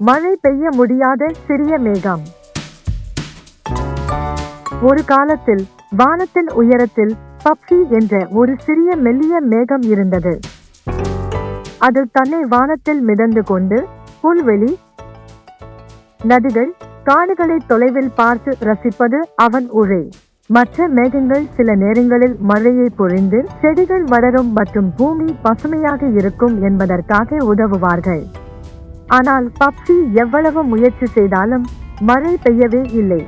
மழை பெய்ய முடியாத சிறிய மேகம். ஒரு காலத்தில் வானத்தின் உயரத்தில் பப்கி என்ற ஒரு சிறிய மெல்லிய மேகம் இருந்தது. அது தன்னை வானத்தில் மிதந்து கொண்டு புல்வெளி நதிகள் காடுகளை தொலைவில் பார்த்து ரசிப்பது அவன் உழை. மற்ற மேகங்கள் சில நேரங்களில் மழையை பொழிந்து செடிகள் வளரும் மற்றும் பூமி பசுமையாக இருக்கும் என்பதற்காக உதவுவார்கள். ஆனால் பப்சி எவ்வளவு முயற்சி செய்தாலும் மழை பெய்யவே இல்லை.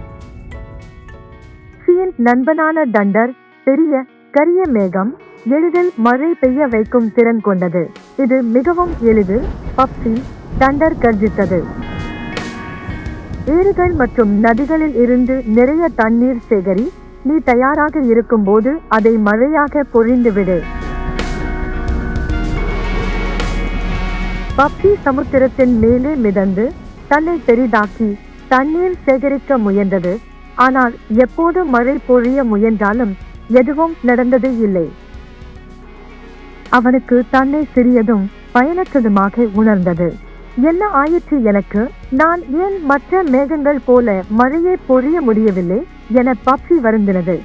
சியின் நண்பனான தண்டர் பெரிய கரிய மேகம் எளிதில் மழை பெய்ய வைக்கும் திறன் கொண்டது. இது மிகவும் எளிது பப்சி தண்டர் கர்ஜித்தது ஏரிகள் மற்றும் நதிகளில் இருந்து நிறைய தண்ணீர் சேகரி நீ தயாராக இருக்கும்போது அதை மழையாக பொழிந்துவிடு. பப்சி சமுத்திரத்தின் மேலே மிதந்து தன்னை பெரிதாக்கி தண்ணீர் சேகரிக்க முயன்றது. ஆனால் எப்போது மழை பொழிய முயன்றாலும் எதுவும் நடந்தது இல்லை. அவனுக்கு தன்னை சிறியதும் பயனற்றதுமாக உணர்ந்தது. என்ன ஆயிற்று எனக்கு? நான் ஏன் மற்ற மேகங்கள் போல மழையை பொழிய முடியவில்லை என பப்சி வருந்தினது.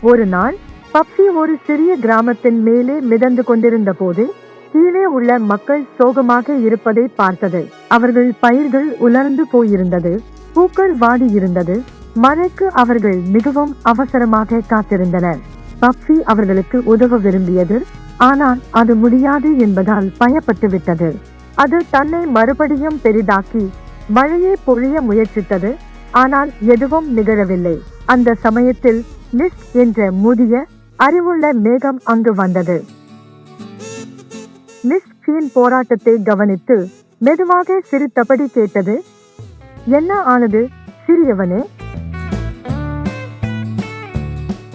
ஒரு நாள் பப்சி ஒரு சிறிய கிராமத்தின் மேலே மிதந்து கொண்டிருந்த போது கீழே உள்ள மக்கள் சோகமாக இருப்பதை பார்த்தது. அவர்கள் பயிர்கள் உலர்ந்து போயிருந்தது. பூக்கள் வாடி இருந்தது. மழைக்கு அவர்கள் மிகவும் அவசரமாக காத்திருந்தனர். பப்சி அவர்களுக்கு உதவ விரும்பியது. ஆனால் அது முடியாது என்பதால் பயப்பட்டு விட்டது. அது தன்னை மறுபடியும் பெரிதாக்கி மழையை பொழிய முயற்சித்தது. ஆனால் எதுவும் நிகழவில்லை. அந்த சமயத்தில் மிஸ் என்ற முதிய அறிவுள்ள மேகம் அங்கு வந்தது. மிஸ் சீன் போராட்டத்தை கவனித்து மெதுவாக சிரித்தபடி கேட்டது என்ன ஆனது சிறியவனே?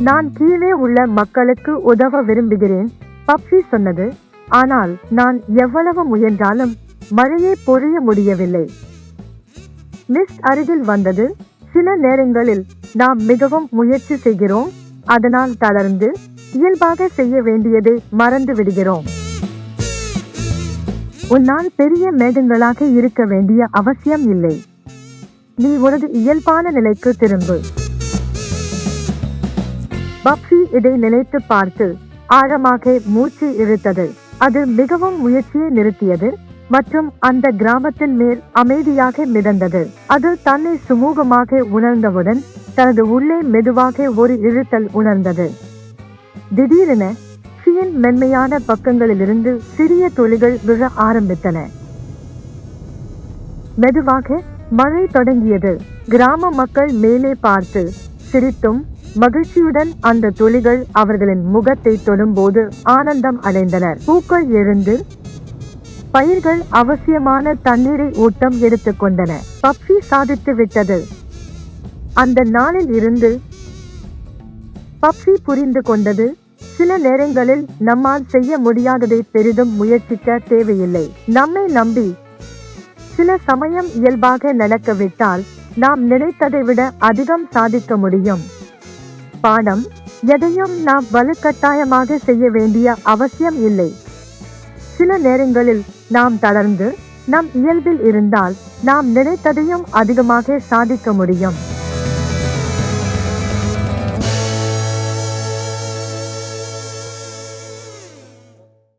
நான் கீழே உள்ள மக்களுக்கு உதவ விரும்புகிறேன் பப்ஸி சொன்னது. ஆனால் நான் எவ்வளவு முயன்றாலும் மழையை பொழிய முடியவில்லை. மிஸ் அருகில் வந்தது. சில நேரங்களில் நாம் மிகவும் முயற்சி செய்கிறோம் அதனால் தளர்ந்து இயல்பாக செய்ய வேண்டியதை மறந்து விடுகிறோம். உன்னால் பெரிய மேகங்களாக இருக்க வேண்டிய அவசியம் இல்லை. நீ உனது இயல்பான நிலைக்கு திரும்பு. பப்சி இதை நினைத்து பார்த்து ஆழமாக மூச்சு இழுத்தது. அது மிகவும் முயற்சியை நிறுத்தியது மற்றும் அந்த கிராமத்தின் மேல் அமைதியாக மிதந்தது. அது தன்னை சுமூகமாக உணர்ந்தவுடன் தனது உள்ளே மெதுவாக ஒரு இழுத்தல் உணர்ந்தது. திடீரென சீன் மென்மையான பக்கங்களிலிருந்து சிறிய துளிகள் விழ ஆரம்பித்தன. மெதுவாக மழை தொடங்கியது. கிராம மக்கள் மேலே பார்த்து சிரித்தும் மகிழ்ச்சியுடன் அந்த துளிகள் அவர்களின் முகத்தை தொடும்போது ஆனந்தம் அடைந்தனர். பூக்கள் எழுந்து பயிர்கள் அவசியமான தண்ணீரை ஊட்டம் எடுத்துக்கொண்டன பப்சி சாதித்து விட்டது. அந்த நாளில் இருந்து பப்சி புரிந்து கொண்டது சில நேரங்களில் நம்மால் செய்ய முடியாததை பெரிதும் முயற்சிக்க தேவையில்லை. நம்மை நம்பி சில சமயம் இயல்பாக நடக்கவிட்டால் நாம் நினைத்ததை விட அதிகம் சாதிக்க முடியும். பாடம். எதையும் நாம் வலுக்கட்டாயமாக செய்ய வேண்டிய அவசியம் இல்லை. சில நேரங்களில் நாம் தளர்ந்து நம் இயல்பில் இருந்தால் நாம் நினைத்ததையும் அதிகமாக சாதிக்க முடியும்.